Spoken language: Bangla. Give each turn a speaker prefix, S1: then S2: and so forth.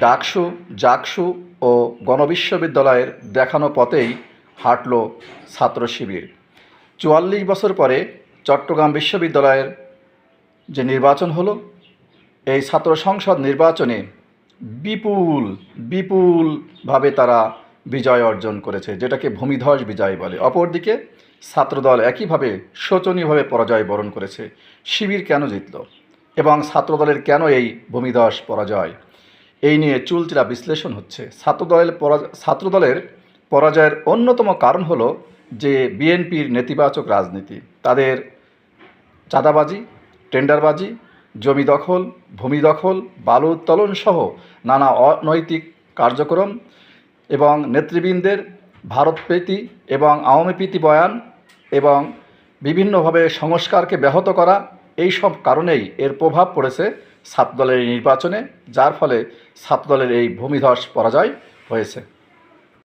S1: ডাকসু, জাকসু ও গণবিশ্ববিদ্যালয়ের দেখানো পথেই হাঁটল ছাত্র শিবির। চুয়াল্লিশ বছর পরে চট্টগ্রাম বিশ্ববিদ্যালয়ের যে নির্বাচন হলো, এই ছাত্র সংসদ নির্বাচনে বিপুল, বিপুলভাবে তারা বিজয় অর্জন করেছে, যেটাকে ভূমিধ্বস বিজয় বলে। অপরদিকে ছাত্রদল একইভাবে শোচনীয়ভাবে পরাজয় বরণ করেছে। শিবির কেন জিতল এবং ছাত্রদলের কেন এই ভূমিধ্বস পরাজয়? এই নিয়ে চুলচিরা বিশ্লেষণ হচ্ছে। ছাত্রদলের ছাত্রদলের পরাজয়ের অন্যতম কারণ হলো যে বিএনপির নেতিবাচক রাজনীতি। তাদের চাঁদাবাজি, টেন্ডারবাজি, জমি দখল, ভূমি দখল, বালু উত্তোলন সহ নানা অনৈতিক কার্যক্রম এবং নেতৃবৃন্দের ভারতপ্রীতি এবং আওয়ামী প্রীতি বয়ান এবং বিভিন্নভাবে সংস্কারকে ব্যাহত করা এই সব কারণেই এর প্রভাব পড়েছে ছাত্রদলের এই নির্বাচনে যার ফলে সাত দলের এই ভূমিধস পরাজয় হয়েছে।